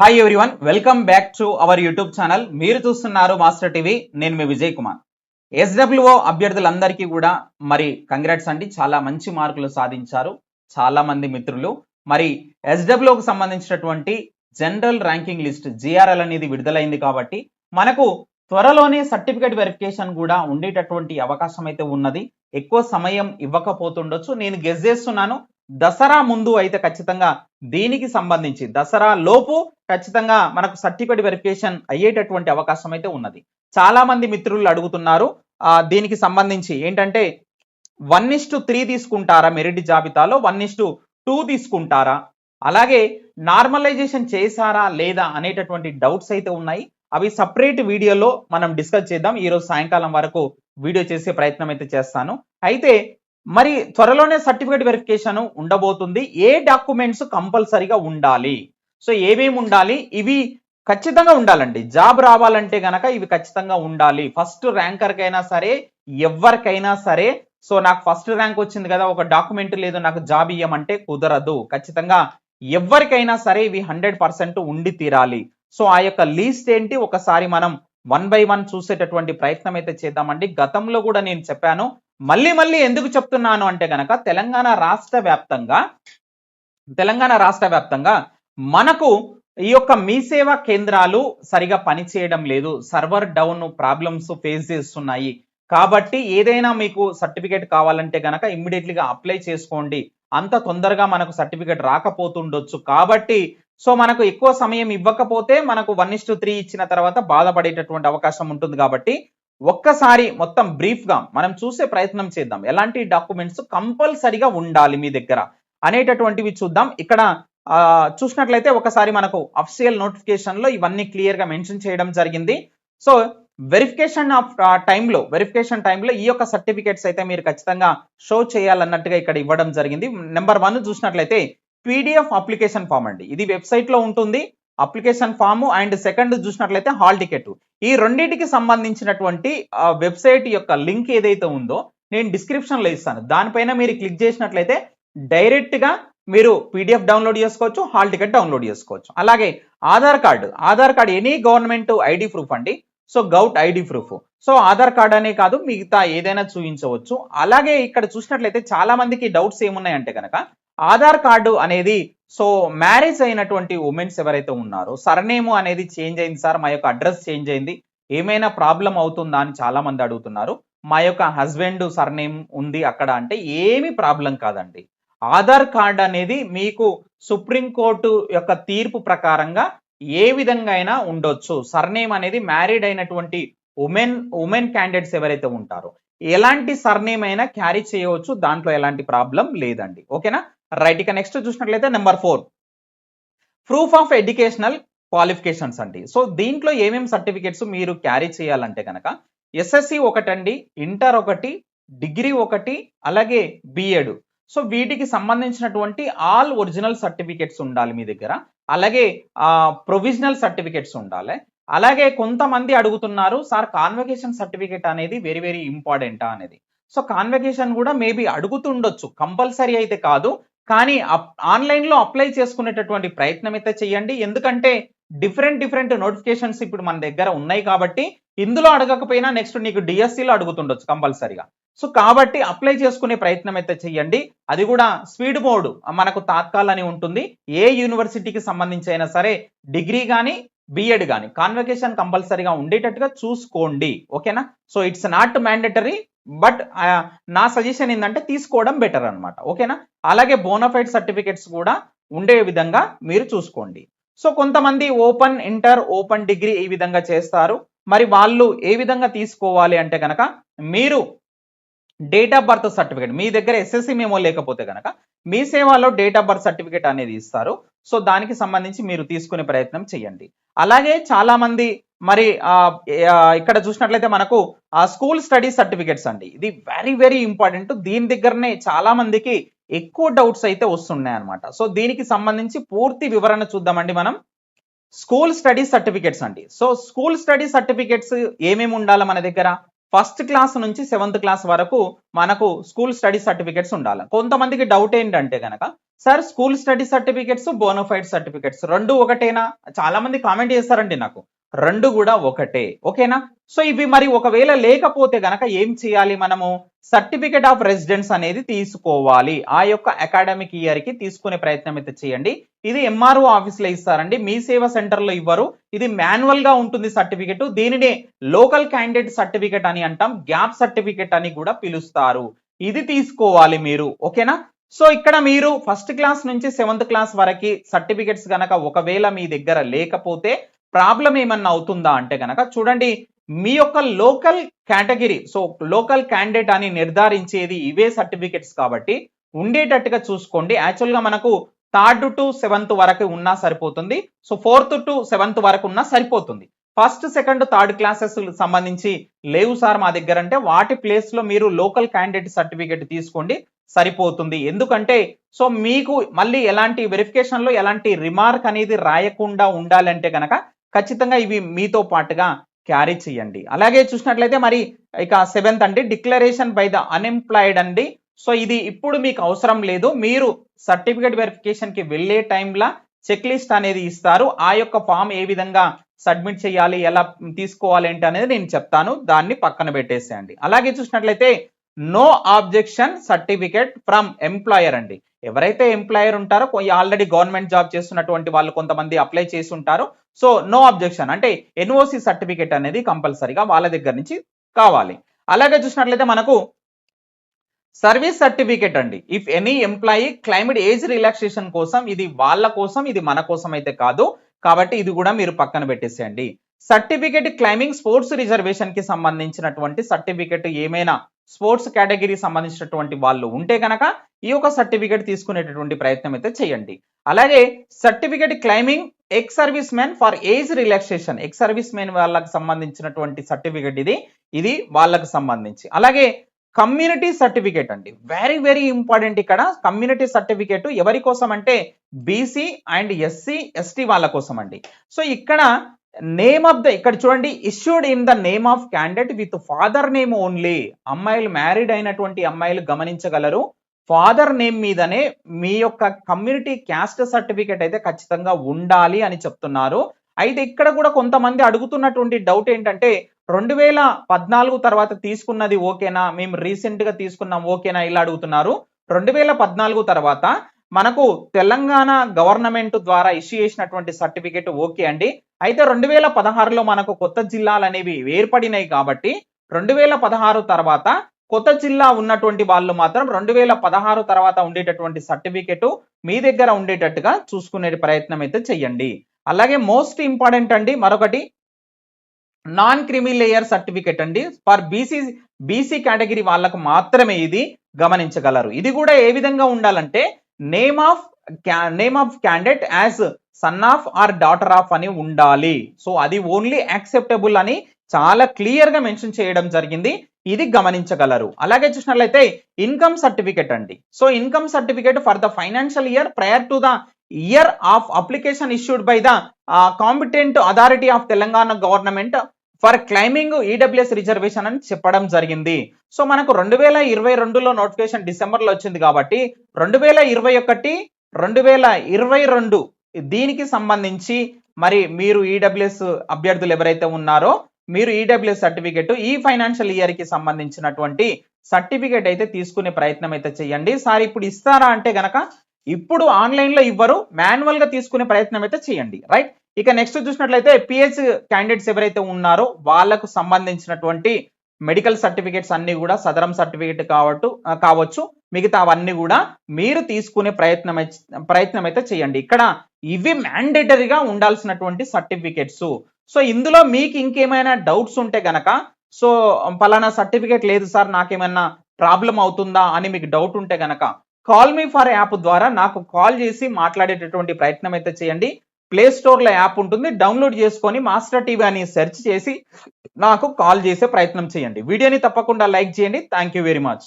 Hi everyone welcome back to our YouTube channel మీరు చూస్తున్నారు master TV నేను మీ విజయ్ కుమార్. ఎస్డబ్ల్యూఓ అభ్యర్థులందరికీ కూడా మరి కంగ్రాట్స్ అండి. చాలా మంచి మార్కులు సాధించారు. చాలా మంది మిత్రులు. మరి ఎస్డబ్ల్యూకి సంబంధించినటువంటి జనరల్ ర్యాంకింగ్ లిస్ట్ జిఆర్ఎల్ అనేది విడుదలైంది కాబట్టి మనకు త్వరలోనే సర్టిఫికేట్ వెరిఫికేషన్ కూడా ఉండేటటువంటి అవకాశం అయితే ఉన్నది. ఎక్కువ సమయం ఇవ్వకపోతుండొచ్చు. నేను గెస్ చేస్తున్నాను. దసరా ముందు అయితే ఖచ్చితంగా దీనికి సంబంధించి దసరా లోపు ఖచ్చితంగా మనకు సర్టిఫికేట్ వెరిఫికేషన్ అయ్యేటటువంటి అవకాశం అయితే ఉన్నది. చాలా మంది మిత్రులు అడుగుతున్నారు దీనికి సంబంధించి ఏంటంటే వన్ ఇస్టు త్రీ తీసుకుంటారా మెరిట్ జాబితాలో వన్ ఇస్టు టూ తీసుకుంటారా? అలాగే నార్మలైజేషన్ చేశారా లేదా అనేటటువంటి డౌట్స్ అయితే ఉన్నాయి. అవి సపరేట్ వీడియోలో మనం డిస్కస్ చేద్దాం. ఈరోజు సాయంకాలం వరకు వీడియో చేసే ప్రయత్నం అయితే చేస్తాను. అయితే మరి త్వరలోనే సర్టిఫికేట్ వెరిఫికేషన్ ఉండబోతుంది. ఏ డాక్యుమెంట్స్ కంపల్సరీగా ఉండాలి? సో ఏమేమి ఉండాలి? ఇవి ఖచ్చితంగా ఉండాలండి. జాబ్ రావాలంటే గనక ఇవి ఖచ్చితంగా ఉండాలి. ఫస్ట్ ర్యాంకర్కైనా సరే ఎవరికైనా సరే. సో నాకు ఫస్ట్ ర్యాంక్ వచ్చింది కదా ఒక డాక్యుమెంట్ లేదు నాకు జాబ్ ఇవ్వమంటే కుదరదు. ఖచ్చితంగా ఎవరికైనా సరే ఇవి హండ్రెడ్ పర్సెంట్ ఉండి తీరాలి. సో ఆ యొక్క లీస్ట్ ఏంటి? ఒకసారి మనం వన్ బై వన్ చూసేటటువంటి ప్రయత్నం అయితే చేద్దామండి. గతంలో కూడా నేను చెప్పాను మళ్ళీ మళ్ళీ ఎందుకు చెప్తున్నాను అంటే గనక తెలంగాణ రాష్ట్ర వ్యాప్తంగా తెలంగాణ రాష్ట్ర వ్యాప్తంగా మనకు ఈ యొక్క మీ సేవా కేంద్రాలు సరిగా పనిచేయడం లేదు. సర్వర్ డౌన్ ప్రాబ్లమ్స్ ఫేస్ చేస్తున్నాయి. కాబట్టి ఏదైనా మీకు సర్టిఫికేట్ కావాలంటే గనక ఇమ్మీడియట్లీగా అప్లై చేసుకోండి. అంత తొందరగా మనకు సర్టిఫికేట్ రాకపోతుండొచ్చు. కాబట్టి సో మనకు ఎక్కువ సమయం ఇవ్వకపోతే మనకు వన్ ఇస్ త్రీ ఇచ్చిన తర్వాత బాధపడేటటువంటి అవకాశం ఉంటుంది కాబట్టి ఒక్కసారి మొత్తం బ్రీఫ్గా మనం చూసే ప్రయత్నం చేద్దాం. ఎలాంటి డాక్యుమెంట్స్ కంపల్సరిగా ఉండాలి మీ దగ్గర అనేటటువంటివి చూద్దాం. ఇక్కడ చూసినట్లయితే ఒకసారి మనకు అఫిషియల్ నోటిఫికేషన్లో ఇవన్నీ క్లియర్గా మెన్షన్ చేయడం జరిగింది. సో వెరిఫికేషన్ ఆఫ్ టైంలో వెరిఫికేషన్ టైంలో ఈ యొక్క సర్టిఫికేట్స్ అయితే మీరు ఖచ్చితంగా షో చేయాలన్నట్టుగా ఇక్కడ ఇవ్వడం జరిగింది. నెంబర్ వన్ చూసినట్లయితే పీడిఎఫ్ అప్లికేషన్ ఫామ్ అండి. ఇది వెబ్సైట్లో ఉంటుంది. అప్లికేషన్ ఫామ్ అండ్ సెకండ్ చూసినట్లయితే హాల్ టికెట్. ఈ రెండింటికి సంబంధించినటువంటి వెబ్సైట్ యొక్క లింక్ ఏదైతే ఉందో నేను డిస్క్రిప్షన్లో ఇస్తాను. దానిపైన మీరు క్లిక్ చేసినట్లయితే డైరెక్ట్గా మీరు పీడిఎఫ్ డౌన్లోడ్ చేసుకోవచ్చు హాల్ టికెట్ డౌన్లోడ్ చేసుకోవచ్చు. అలాగే Aadhaar card Aadhaar card any government ID proof అండి. So govt ID proof. So Aadhaar card అనే కాదు మిగతా ఏదైనా చూపించవచ్చు అలాగే ఇక్కడ చూసినట్లయితే చాలా మందికి డౌట్స్ ఏమున్నాయంటే కనుక ఆధార్ కార్డు అనేది సో మ్యారేజ్ అయినటువంటి ఉమెన్స్ ఎవరైతే ఉన్నారో సర్నేమ్ అనేది చేంజ్ అయింది సార్ మా యొక్క అడ్రస్ చేంజ్ అయింది. ఏమైనా ప్రాబ్లం అవుతుందా అని చాలా మంది అడుగుతున్నారు. మా యొక్క హస్బెండ్ సర్నేమ్ ఉంది అక్కడ అంటే ఏమి ప్రాబ్లం కాదండి. ఆధార్ కార్డ్ అనేది మీకు సుప్రీంకోర్టు యొక్క తీర్పు ప్రకారంగా ఏ విధంగా అయినా ఉండొచ్చు. సర్నేమ్ అనేది మ్యారీడ్ అయినటువంటి ఉమెన్ ఉమెన్ క్యాండిడేట్స్ ఎవరైతే ఉంటారో ఎలాంటి సర్నేమ్ అయినా క్యారీ చేయవచ్చు. దాంట్లో ఎలాంటి ప్రాబ్లం లేదండి. ఓకేనా? రైట్ ఇక నెక్స్ట్ చూసినట్లయితే number four proof of educational qualifications అండి. సో దీంట్లో ఏమేమి సర్టిఫికేట్స్ మీరు క్యారీ చేయాలంటే కనుక ఎస్ఎస్సి ఒకటండి ఇంటర్ ఒకటి డిగ్రీ ఒకటి అలాగే బిఎడ్ సో వీటికి సంబంధించినటువంటి ఆల్ ఒరిజినల్ సర్టిఫికేట్స్ ఉండాలి మీ దగ్గర. అలాగే ప్రొవిజనల్ సర్టిఫికేట్స్ ఉండాలి. అలాగే కొంతమంది అడుగుతున్నారు సార్ కాన్వకేషన్ సర్టిఫికేట్ అనేది వెరీ వెరీ ఇంపార్టెంటా అనేది. సో కాన్వకేషన్ కూడా మేబీ అడుగుతుండొచ్చు. కంపల్సరీ అయితే కాదు. కానీ ఆన్లైన్లో అప్లై చేసుకునేటటువంటి ప్రయత్నం అయితే చేయండి ఎందుకంటే డిఫరెంట్ డిఫరెంట్ నోటిఫికేషన్స్ ఇప్పుడు మన దగ్గర ఉన్నాయి కాబట్టి ఇందులో అడగకపోయినా నెక్స్ట్ నీకు డిఎస్సిలో అడుగుతుండొచ్చు కంపల్సరీగా. సో కాబట్టి అప్లై చేసుకునే ప్రయత్నం అయితే చేయండి అది కూడా స్పీడ్ మోడ్ మనకు తాత్కాలని ఉంటుంది. ఏ యూనివర్సిటీకి సంబంధించి అయినా సరే డిగ్రీ కానీ బిఎడ్ కానీ కాన్వకేషన్ కంపల్సరీగా ఉండేటట్టుగా చూసుకోండి. ఓకేనా? So it's not mandatory. But నా సజెషన్ ఏంటంటే తీసుకోవడం బెటర్ అన్నమాట. ఓకేనా? అలాగే బోనఫైడ్ సర్టిఫికెట్స్ కూడా ఉండే విధంగా మీరు చూసుకోండి. సో కొంతమంది ఓపెన్ ఇంటర్ ఓపెన్ డిగ్రీ ఈ విధంగా చేస్తారు. మరి వాళ్ళు ఏ విధంగా తీసుకోవాలి అంటే కనుక మీరు డేట్ ఆఫ్ బర్త్ సర్టిఫికేట్ మీ దగ్గర ఎస్ఎస్సి మేమో లేకపోతే కనుక మీ సేవలో డేట్ ఆఫ్ బర్త్ సర్టిఫికేట్ అనేది ఇస్తారు. సో దానికి సంబంధించి మీరు తీసుకునే ప్రయత్నం చేయండి. అలాగే చాలామంది మరి ఆ, ఇక్కడ చూసినట్లయితే మనకు ఆ స్కూల్ స్టడీ సర్టిఫికేట్స్ అండి. ఇది వెరీ వెరీ ఇంపార్టెంట్ దీని దగ్గరనే చాలా మందికి ఎక్కువ డౌట్స్ అయితే వస్తున్నాయి అనమాట సో దీనికి సంబంధించి పూర్తి వివరణ చూద్దామండి మనం. స్కూల్ స్టడీ సర్టిఫికేట్స్ అండి. సో స్కూల్ స్టడీ సర్టిఫికేట్స్ ఏమేమి ఉండాలి మన దగ్గర? ఫస్ట్ క్లాస్ నుంచి సెవెంత్ క్లాస్ వరకు మనకు స్కూల్ స్టడీ సర్టిఫికేట్స్ ఉండాలి. కొంతమందికి డౌట్ ఏంటంటే కనుక sir school study certificates bonafide certificates రెండు ఒకటేనా? చాలా మంది కామెంట్ చేస్తారండి నాకు. రెండు కూడా ఒకటే. ఓకేనా? సో ఇవి మరి ఒకవేళ లేకపోతే గనక ఏం చేయాలి మనము? సర్టిఫికేట్ ఆఫ్ రెసిడెన్స్ అనేది తీసుకోవాలి. ఆ యొక్క అకాడమిక్ ఇయర్కి తీసుకునే ప్రయత్నం అయితే చేయండి. ఇది ఎంఆర్ఓ ఆఫీస్లో ఇస్తారండి. మీ సేవ సెంటర్లో ఇవ్వరు. ఇది మాన్యువల్గా ఉంటుంది సర్టిఫికెట్ దీనినే లోకల్ క్యాండిడేట్ సర్టిఫికెట్ అని అంటాం. గ్యాప్ సర్టిఫికెట్ అని కూడా పిలుస్తారు. ఇది తీసుకోవాలి మీరు. ఓకేనా? సో ఇక్కడ మీరు ఫస్ట్ క్లాస్ నుంచి సెవెంత్ క్లాస్ వరకు సర్టిఫికెట్స్ గనక ఒకవేళ మీ దగ్గర లేకపోతే ప్రాబ్లం ఏమన్నా అవుతుందా అంటే గనక చూడండి మీ యొక్క local category so local candidate అని నిర్ధారించేది ఇవే సర్టిఫికెట్స్ కాబట్టి ఉండేటట్టుగా చూసుకోండి. యాక్చువల్గా మనకు థర్డ్ టు సెవెంత్ వరకు ఉన్నా సరిపోతుంది. సో ఫోర్త్ టు సెవెంత్ వరకు ఉన్నా సరిపోతుంది. ఫస్ట్ సెకండ్ థర్డ్ క్లాసెస్ సంబంధించి లేవు సార్ మా దగ్గర అంటే వాటి ప్లేస్లో మీరు లోకల్ క్యాండిడేట్ సర్టిఫికేట్ తీసుకోండి సరిపోతుంది. ఎందుకంటే సో మీకు మళ్ళీ ఎలాంటి వెరిఫికేషన్లో ఎలాంటి రిమార్క్ అనేది రాయకుండా ఉండాలంటే కనుక ఖచ్చితంగా ఇవి మీతో పాటుగా క్యారీ చేయండి. అలాగే చూసినట్లయితే మరి ఇక సెవెంత్ అండి డిక్లరేషన్ బై ద అన్ఎంప్లాయిడ్ అండి. సో ఇది ఇప్పుడు మీకు అవసరం లేదు. మీరు సర్టిఫికేట్ వెరిఫికేషన్కి వెళ్ళే టైంలో చెక్ లిస్ట్ అనేది ఇస్తారు. ఆ యొక్క ఫామ్ ఏ విధంగా సబ్మిట్ చేయాలి ఎలా తీసుకోవాలి ఏంటి అనేది నేను చెప్తాను. దాన్ని పక్కన పెట్టేసేయండి. అలాగే చూసినట్లయితే no objection certificate from employer అండి. ఎవరైతే ఎంప్లాయర్ ఉంటారో ఆల్రెడీ గవర్నమెంట్ జాబ్ చేస్తున్నటువంటి వాళ్ళు కొంతమంది అప్లై చేసి ఉంటారు సో నో అబ్జెక్షన్ అంటే ఎన్ఓసి సర్టిఫికేట్ అనేది కంపల్సరీగా వాళ్ళ దగ్గర నుంచి కావాలి. అలాగే చూసినట్లయితే మనకు సర్వీస్ సర్టిఫికేట్ అండి. If any employee claimed age relaxation కోసం ఇది వాళ్ళ కోసం ఇది మన కోసం అయితే కాదు. కాబట్టి ఇది కూడా మీరు పక్కన పెట్టేసేయండి. సర్టిఫికేట్ క్లైమింగ్ స్పోర్ట్స్ రిజర్వేషన్కి సంబంధించినటువంటి సర్టిఫికేట్ ఏమైనా స్పోర్ట్స్ కేటగిరీ సంబంధించినటువంటి వాళ్ళు ఉంటే కనుక ఈ యొక్క సర్టిఫికేట్ తీసుకునేటటువంటి ప్రయత్నం అయితే చేయండి. అలాగే certificate claiming ex service man for age relaxation. Ex service man వాళ్ళకి సంబంధించినటువంటి సర్టిఫికేట్ ఇది ఇది వాళ్ళకు సంబంధించి. అలాగే కమ్యూనిటీ సర్టిఫికేట్ అండి. వెరీ వెరీ ఇంపార్టెంట్ ఇక్కడ. కమ్యూనిటీ సర్టిఫికేట్ ఎవరి కోసం అంటే బీసీ అండ్ ఎస్సీ ఎస్టీ వాళ్ళ కోసం అండి. సో ఇక్కడ నేమ్ ఆఫ్ ద ఇక్కడ చూడండి issued in the name of candidate with father name only అమ్మాయిలు మ్యారీడ్ అయినటువంటి అమ్మాయిలు గమనించగలరు. ఫాదర్ నేమ్ మీదనే మీ యొక్క కమ్యూనిటీ క్యాస్ట్ సర్టిఫికేట్ అయితే ఖచ్చితంగా ఉండాలి అని చెప్తున్నారు. అయితే ఇక్కడ కూడా కొంతమంది అడుగుతున్నటువంటి డౌట్ ఏంటంటే రెండు వేల పద్నాలుగు తర్వాత తీసుకున్నది ఓకేనా? మేము రీసెంట్గా తీసుకున్నాం ఓకేనా ఇలా అడుగుతున్నారు. రెండు వేల పద్నాలుగు తర్వాత మనకు తెలంగాణ గవర్నమెంట్ ద్వారా ఇష్యూ చేసినటువంటి సర్టిఫికేట్ ఓకే అండి. అయితే రెండు వేల పదహారులో మనకు కొత్త జిల్లాలు అనేవి ఏర్పడినాయి కాబట్టి రెండు వేల పదహారు తర్వాత కొత్త జిల్లా ఉన్నటువంటి వాళ్ళు మాత్రం రెండు వేల పదహారు తర్వాత ఉండేటటువంటి సర్టిఫికెట్ మీ దగ్గర ఉండేటట్టుగా చూసుకునే ప్రయత్నం అయితే చెయ్యండి. అలాగే మోస్ట్ ఇంపార్టెంట్ అండి మరొకటి నాన్ క్రిమి లేయర్ సర్టిఫికేట్ అండి. ఫర్ బీసీ బీసీ కేటగిరీ వాళ్ళకు మాత్రమే ఇది గమనించగలరు. ఇది కూడా ఏ విధంగా ఉండాలంటే name of name of candidate as son of or daughter of అని ఉండాలి. సో అది ఓన్లీ యాక్సెప్టబుల్ అని చాలా క్లియర్గా మెన్షన్ చేయడం జరిగింది. ఇది గమనించగలరు. అలాగే చూసినట్లయితే ఇన్కమ్ సర్టిఫికేట్ అండి. So income certificate for the financial year prior to the year of application issued by the competent authority of Telangana government for claiming EWS reservation అని చెప్పడం జరిగింది. సో మనకు రెండు వేల ఇరవై రెండులో నోటిఫికేషన్ డిసెంబర్లో వచ్చింది కాబట్టి రెండు వేల ఇరవై ఒకటి రెండు వేల ఇరవై రెండు దీనికి సంబంధించి మరి మీరు ఈడబ్ల్యూఎస్ అభ్యర్థులు ఎవరైతే ఉన్నారో మీరు ఈడబ్ల్యూఎస్ సర్టిఫికేట్ ఈ ఫైనాన్షియల్ ఇయర్కి సంబంధించినటువంటి సర్టిఫికేట్ అయితే తీసుకునే ప్రయత్నం అయితే చేయండి. సార్ ఇప్పుడు ఇస్తారా అంటే గనక ఇప్పుడు ఆన్లైన్లో ఇవ్వరు మాన్యువల్గా తీసుకునే ప్రయత్నం అయితే చేయండి. రైట్? ఇక నెక్స్ట్ చూసినట్లయితే పిహెచ్ క్యాండిడేట్స్ ఎవరైతే ఉన్నారో వాళ్ళకు సంబంధించినటువంటి మెడికల్ సర్టిఫికేట్స్ అన్ని కూడా సదరం సర్టిఫికేట్ కావట్టు కావచ్చు. మిగతా అవన్నీ కూడా మీరు తీసుకునే ప్రయత్నం అయితే- ప్రయత్నం అయితే చేయండి. ఇక్కడ ఇవి మ్యాండేటరీగా ఉండాల్సినటువంటి సర్టిఫికేట్స్ సో ఇందులో మీకు ఇంకేమైనా డౌట్స్ ఉంటే గనక సో పలానా సర్టిఫికేట్ లేదు సార్ నాకేమైనా ప్రాబ్లం అవుతుందా అని మీకు డౌట్ ఉంటే గనక కాల్ మీ ఫర్ యాప్ ద్వారా నాకు కాల్ చేసి మాట్లాడేటటువంటి ప్రయత్నం అయితే చేయండి. ప్లే స్టోర్లో యాప్ ఉంటుంది. డౌన్లోడ్ చేసుకొని మాస్టర్ టీవీ అని సెర్చ్ చేసి నాకు కాల్ చేసే ప్రయత్నం చేయండి. వీడియోని తప్పకుండా లైక్ చేయండి. Thank you very much